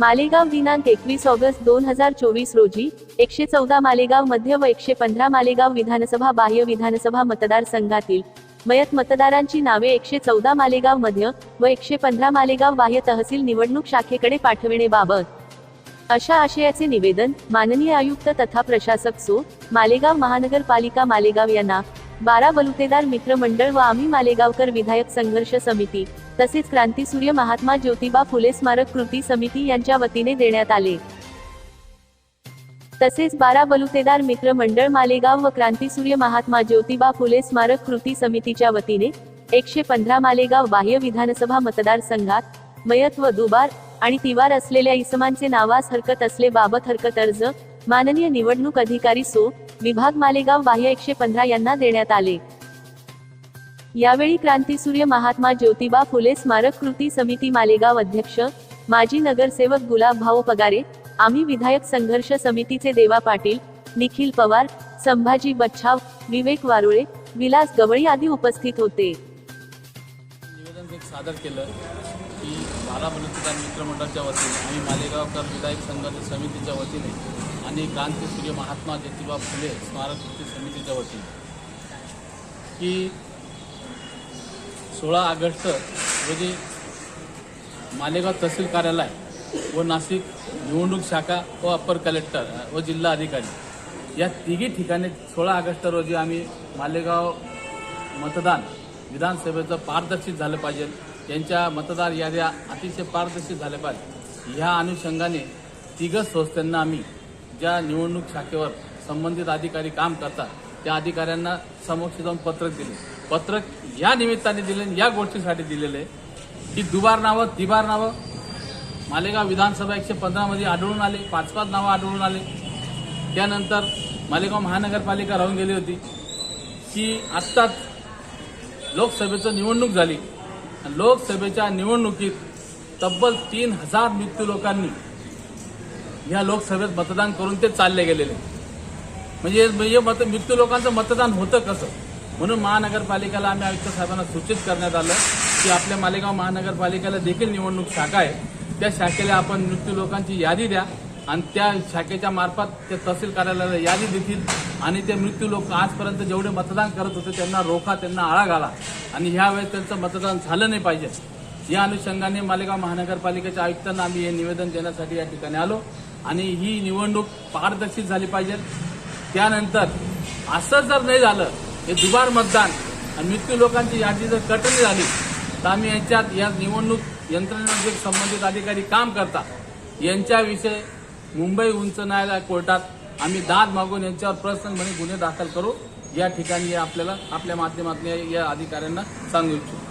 मालेगाव दिनांक एकवीस ऑगस्ट दोन हजार चोवीस रोजी एकशे चौदा मालेगाव मध्य व एकशे पंधरा मालेगाव विधानसभा बाह्य विधानसभा मतदारसंघातील मयत मतदारांची नावे एकशे चौदा मालेगाव मध्य व एकशे पंधरा मालेगाव बाह्य तहसील निवडणूक शाखेकडे पाठविणेबाबत अशा आशयाचे निवेदन माननीय आयुक्त तथा प्रशासक सो मालेगाव महानगरपालिका मालेगाव यांना बारा बलुतेदार मित्रमंडळ व आम्ही मालेगावकर विधायक संघर्ष समिती तसेच क्रांतीसूर्य महात्मा ज्योतिबा फुले स्मारक कृती समिती यांच्या वतीने देण्यात आले. तसेच बारा बलुतेदार मित्र मंडळ मालेगाव व क्रांतीसूर्य महात्मा ज्योतिबा फुले स्मारक कृती समितीच्या वतीने एकशे पंधरा मालेगाव बाह्य विधानसभा मतदारसंघात मयत व दुबार आणि तिवार असलेल्या इसमांचे नावास हरकत असले बाबत हरकत अर्ज माननीय निवडणूक अधिकारी सो विभाग मालेगाव बाह्य एकशे पंधरा यांना देण्यात आले. यावेळी क्रांतीसूर्य महात्मा ज्योतिबा फुले स्मारक कृती समिती मालेगाव अध्यक्ष माजी नगरसेवक गुलाब भाऊ पगारे आम्ही विधायक संघर्ष समितीचे देवा पाटील निखिल पवार संभाजी बच्छाव विवेक वारुळे विलास गवळी आदी उपस्थित होते. निवेदन एक सादर केलं की बारा मित्रमंडळाच्या वतीने आणि मालेगावकर विधायक संघर्ष समितीच्या वतीने आणि क्रांतीसूर्य महात्मा ज्योतिबा फुले स्मारक कृती समितीच्या वतीने. की सोळा ऑगस्ट रोजी मालेगाव तहसील कार्यालय व नाशिक निवडणूक शाखा व अप्पर कलेक्टर व जिल्हा अधिकारी या तिघी ठिकाणी सोळा ऑगस्ट रोजी आम्ही मालेगाव मतदान विधानसभेचं पारदर्शित झालं पाहिजे. त्यांच्या मतदार याद्या अतिशय पारदर्शित झाल्या पाहिजे. ह्या अनुषंगाने तिघं संस्थांना आम्ही ज्या निवडणूक शाखेवर संबंधित अधिकारी काम करतात त्या अधिकाऱ्यांना समक्ष जाऊन पत्रक दिले. पत्रक या निमित्ताने दिले या गोष्टीसाठी दिलेले. की दुबार नावं तिबार नावं. मालेगाव विधानसभा एकशे पंधरामध्ये आढळून आले पाच पाच नावं आढळून आले. त्यानंतर मालेगाव महानगरपालिका राहून गेली होती. की आत्ताच लोकसभेचं निवडणूक झाली. लोकसभेच्या निवडणुकीत तब्बल तीन हजार मृत्यू लोकांनी या लोकसभेत मतदान करून ते चालले गेलेले. म्हणजे म्हणजे मत मृत्यू लोकांचं मतदान होतं कसं? म्हणून महानगरपालिकेला आम्ही आयुक्त साहेबांना सूचित करण्यात आलं की आपल्या मालेगाव महानगरपालिकेला देखील निवडणूक शाखा आहे. त्या शाखेला आपण मृत्यू लोकांची यादी द्या आणि त्या शाखेच्या मार्फत ते तहसील कार्यालयाला यादी देतील आणि ते मृत्यू लोक आजपर्यंत जेवढे मतदान करत होते त्यांना रोखा त्यांना आळा घाला. आणि ह्यावेळेस त्यांचं मतदान झालं नाही पाहिजे. या अनुषंगाने मालेगाव महानगरपालिकेच्या आयुक्तांना आम्ही हे निवेदन देण्यासाठी या ठिकाणी आलो. आणि ही निवडणूक पारदर्शित झाली पाहिजे. त्यानंतर असं जर नाही झालं हे दुबार मतदान आणि मृत्यू लोकांची यादी जर कटणी झाली तर आम्ही यांच्यात या निवडणूक यंत्रणेमध्ये संबंधित अधिकारी काम करतात. यांच्याविषयी मुंबई उंच न्यायालय कोर्टात आम्ही दाद मागून यांच्यावर प्रसंगपणे गुन्हे दाखल करू. या ठिकाणी आपल्याला आपल्या माध्यमातून या- अधिकाऱ्यांना सांगू इच्छितो.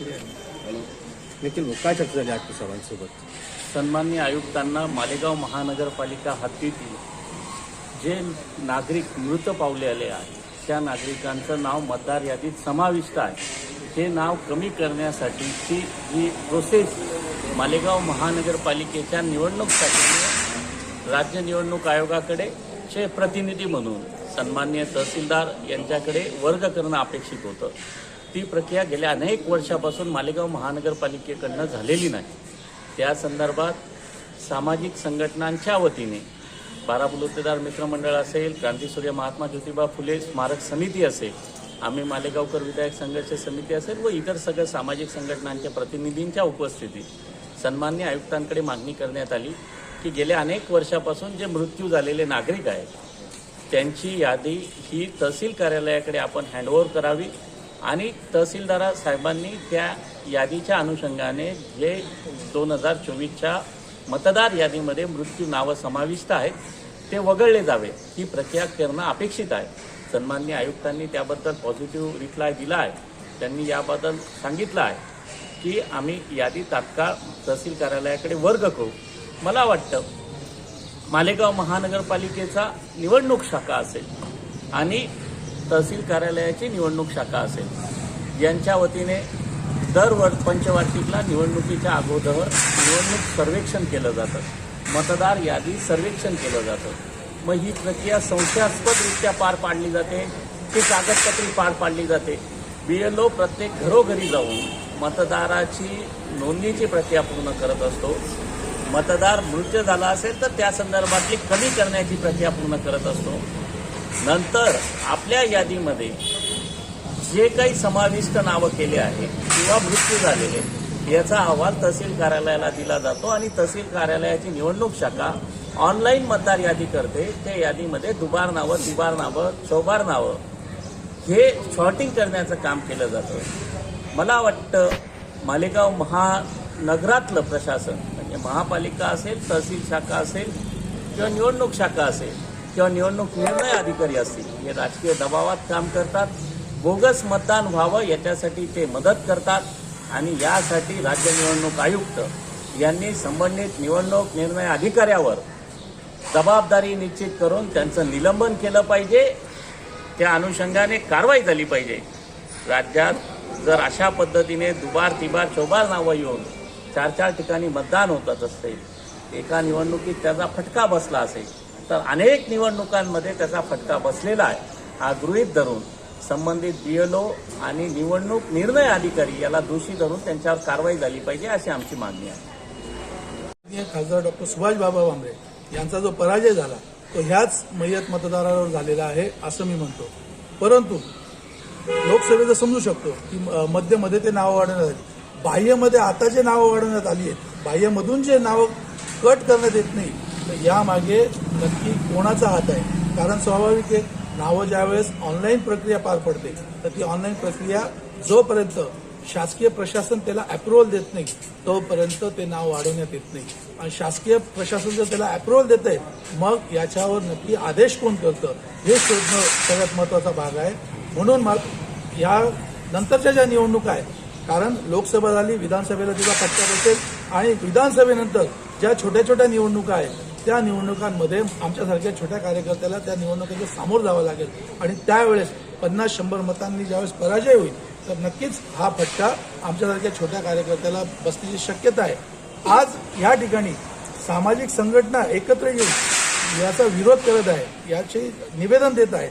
निखिल भाऊ काय चर्चा झाली आजच्या सर्वांसोबत सन्मान्य आयुक्तांना मालेगाव महानगरपालिका हद्दीतील जे नागरिक मृत पावलेले आहेत त्या नागरिकांचं नाव मतदार यादीत समाविष्ट आहे. हे नाव कमी करण्यासाठीची जी प्रोसेस मालेगाव महानगरपालिकेच्या निवडणूक शाखेने राज्य निवडणूक आयोगाकडे चे प्रतिनिधी म्हणून सन्मान्य तहसीलदार यांच्याकडे वर्ग करणं अपेक्षित होतं. ती प्रक्रिया गेल्या अनेक वर्षापासून मालेगाव महानगरपालिकेकडनं झालेली नाही. त्या संदर्भात सामाजिक संघटनांच्या वतीने बारा बलुतेदार मित्रमंडळ असेल क्रांतीसूर्य महात्मा ज्योतिबा फुले स्मारक समिती असेल आम्ही मालेगावकर विधायक संघर्ष समिती असेल व इतर सगळ्या सामाजिक संघटनांच्या प्रतिनिधींच्या उपस्थितीत सन्मान्य आयुक्तांकडे मागणी करण्यात आली की गेल्या अनेक वर्षापासून जे मृत्यू झालेले नागरिक आहेत त्यांची यादी ही तहसील कार्यालयाकडे आपण हँडओव्हर करावी. आणि तहसीलदार साहेबांनी त्या यादीच्या अनुषंगाने जे दोन हजार चोवीसच्या मतदार यादीमध्ये मृत्यू नावं समाविष्ट आहेत ते वगळले जावे. ही प्रक्रिया करणं अपेक्षित आहे. सन्मान्य आयुक्तांनी त्याबद्दल पॉझिटिव्ह रिप्लाय दिला आहे. त्यांनी याबद्दल सांगितलं आहे की आम्ही यादी तात्काळ तहसील कार्यालयाकडे वर्ग करू. मला वाटतं मालेगाव महानगरपालिकेचा निवडणूक शाखा असेल आणि तहसील कार्यालयाची निवडणूक शाखा असेल. यांच्या वतीने दर वर पंचवार्षिकला निवडणुकीच्या अगोदर निवडणूक सर्वेक्षण केलं जातं. मतदार यादी सर्वेक्षण केलं जातं. मग ही प्रक्रिया संशयास्पदरित्या पार पाडली जाते ती कागदपत्री पार पाडली जाते. बी एल ओ प्रत्येक घरोघरी जाऊन मतदाराची नोंदणीची प्रक्रिया पूर्ण करत असतो. मतदार मृत्यू झाला असेल तर त्या संदर्भातली कमी करण्याची प्रक्रिया पूर्ण करत असतो. नंतर आपल्या यादीमध्ये जे काही समाविष्ट नावं केले आहे किंवा मृत्यू झालेले याचा अहवाल तहसील कार्यालयाला दिला जातो आणि तहसील कार्यालयाची निवडणूक शाखा ऑनलाईन मतदार यादी करते. त्या यादीमध्ये दुबार नावं तिबार नावं चौबार नावं हे शॉर्टिंग करण्याचं काम केलं जातं. मला वाटतं मालेगाव महानगरातलं प्रशासन म्हणजे महापालिका असेल तहसील शाखा असेल किंवा निवडणूक शाखा असेल किंवा निवडणूक निर्णय अधिकारी असतील हे राजकीय दबावात काम करतात. बोगस मतदान व्हावं याच्यासाठी ते मदत करतात. आणि यासाठी राज्य निवडणूक आयुक्त यांनी संबंधित निवडणूक निर्णय अधिकाऱ्यावर जबाबदारी निश्चित करून त्यांचं निलंबन केलं पाहिजे. त्या अनुषंगाने कारवाई झाली पाहिजे. राज्यात जर अशा पद्धतीने दुबार तिबार चौबार नावं येऊन चार चार ठिकाणी मतदान होतच असते. एका निवडणुकीत त्याचा फटका बसला असेल. तर अनेक निवडणुकांमध्ये त्याचा फटका बसलेला आहे. हा गृहित धरून संबंधित बी एल ओ आणि निवडणूक निर्णय अधिकारी याला दोषी धरून त्यांच्यावर कारवाई झाली पाहिजे अशी आमची मागणी आहे. खासदार डॉक्टर सुभाष बाबा भामरे यांचा जो पराजय झाला तो ह्याच मय्यत मतदारावर झालेला आहे असं मी म्हणतो. परंतु लोकसभेचं समजू शकतो की मध्यमध्ये ते नावं वाढवण्यात आली. बाह्यमध्ये आता जे नावं वाढवण्यात आली आहेत. बाह्यमधून जे नावं कट करण्यात येत नाही तर यामागे नक्की कोणाचा हात आहे? कारण स्वाभाविक आहे नावं ज्यावेळेस ऑनलाईन प्रक्रिया पार पडते तर ती ऑनलाईन प्रक्रिया जोपर्यंत शासकीय प्रशासन त्याला अप्रुव्हल देत नाही तोपर्यंत ते नाव वाढवण्यात येत नाही. आणि शासकीय प्रशासन जर त्याला अप्रुव्हल देत आहे मग याच्यावर नक्की आदेश कोण करतं? हे शोधणं सगळ्यात महत्त्वाचा भाग आहे. म्हणून मा- या नंतरच्या ज्या निवडणुका आहेत कारण लोकसभा झाली विधानसभेला तिचा फटका बसेल आणि विधानसभेनंतर ज्या छोट्या छोट्या निवडणुका आहेत त्या निवडणुकांमध्ये आमच्यासारख्या छोट्या कार्यकर्त्याला त्या निवडणुकीच्या सामोरं जावं लागेल. आणि त्यावेळेस पन्नास शंभर मतांनी ज्यावेळेस पराजय होईल तर नक्कीच हा फटका आमच्यासारख्या छोट्या कार्यकर्त्याला बसण्याची शक्यता आहे. आज या ठिकाणी सामाजिक संघटना एकत्र येऊन याचा विरोध करत आहे याचे निवेदन देत आहेत.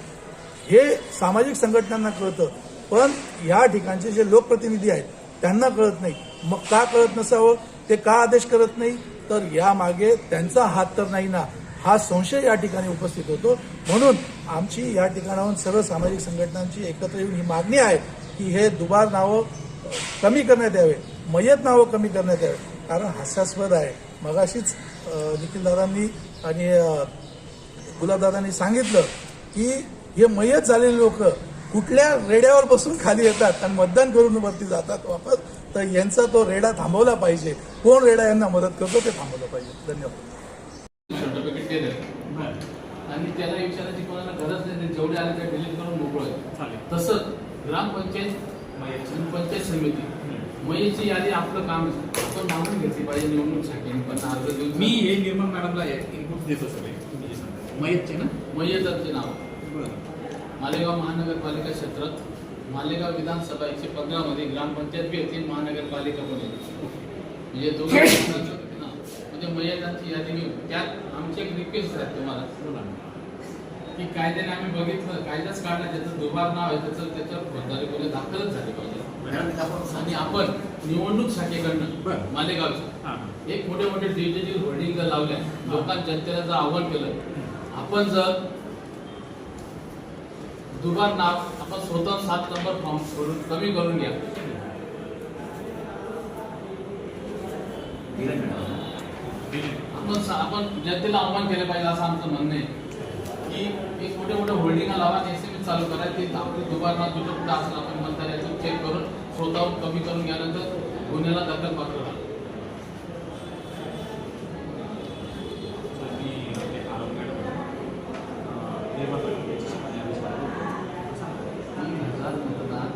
हे सामाजिक संघटनांना कळतं पण या ठिकाणचे जे लोकप्रतिनिधी आहेत त्यांना कळत नाही. मग का कळत नसावं? ते का आदेश करत नाही? तर यामागे त्यांचा हात तर नाही ना. हा संशय या ठिकाणी उपस्थित होतो. म्हणून आमची या ठिकाणाहून सर्व सामाजिक संघटनांची एकत्र येऊन ही मागणी आहे की हे दुबार नावं कमी करण्यात यावे. मयत नावं कमी करण्यात यावे. कारण हास्यास्पद आहे. मगाशीच निखिलदादांनी आणि गुलाबदादांनी सांगितलं की हे मयत झालेले लोक कुठल्या रेड्यावर बसून खाली येतात आणि मतदान करून वरती जातात वापस तर यांचा तो रेडा थांबवला पाहिजे. कोण रेडा यांना मदत करतो ते थांबवलं पाहिजे. धन्यवाद. सर्टिफिकेट केलं आणि त्याला विचारायची कोणाला गरज नाही ते जेवढे आले ते डिलीट करून मोकळं. तसंच ग्रामपंचायत पंचायत समिती. मयीची यादी आपलं काम आहे. आपण मागून घेतली पाहिजे निवडणूक शाखेने पण अर्ज देऊन मी हे निर्मल मॅडमला इनपुट देतो सगळे. मयतचे ना? मय्यताचे नाव. बरं मालेगाव महानगरपालिका क्षेत्रात मालेगाव विधानसभा एकशे पंधरामध्ये ग्रामपंचायत बी येते महानगरपालिका पण म्हणजे दोघे ना, म्हणजे मयतांची यादी मी त्यात आमची एक रिक्वेस्ट आहे तुम्हाला. की कायद्याने आम्ही बघितलं कायदाच काढला त्याचं दुबार नाव आहे त्याचं त्याच्यावर फौजदारी गुन्हे दाखलच झाले पाहिजे आणि आपण निवडणूक शाखेकडनं. मालेगावच्या हां. एक मोठे मोठे डिजिटल होर्डिंग जर लावल्या लोकांच्या जनतेला जर आव्हान केलं आपण जर दुबार नाव आपण स्वतः सात नंबर फॉर्म करून कमी करून घ्या. आपण आपण जनतेला आव्हान केलं पाहिजे असं आमचं म्हणणं आहे. की एक मोठे मोठे होल्डिंग लावा एस एम चालू करा ते आपली दुबार नाव तुझं कुठं असेल आपण म्हणता याचं चेक करून स्वतःहून कमी करून घ्यानंतर गुन्ह्याला दखल पात्र राहा ते आरोप मॅडम, अं, निर्मल मॅडम यांच्याशी माझ्या विषयावर सांगा. तीन हजार मतदान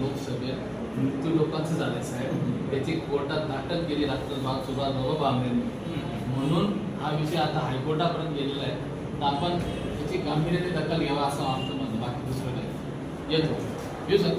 लोकसभेत मृत्यू लोकांचं झाले साहेब. त्याची कोर्टात नाटक केली डॉक्टर बाग सुभाष बाबा बांबरेंनी म्हणून हा विषय आता हायकोर्टापर्यंत गेलेला आहे. तर आपण त्याची गांभीर्याने दखल घ्यावा असं आमचं म्हणणं बाकी दुसरं काही येतो. येऊ सर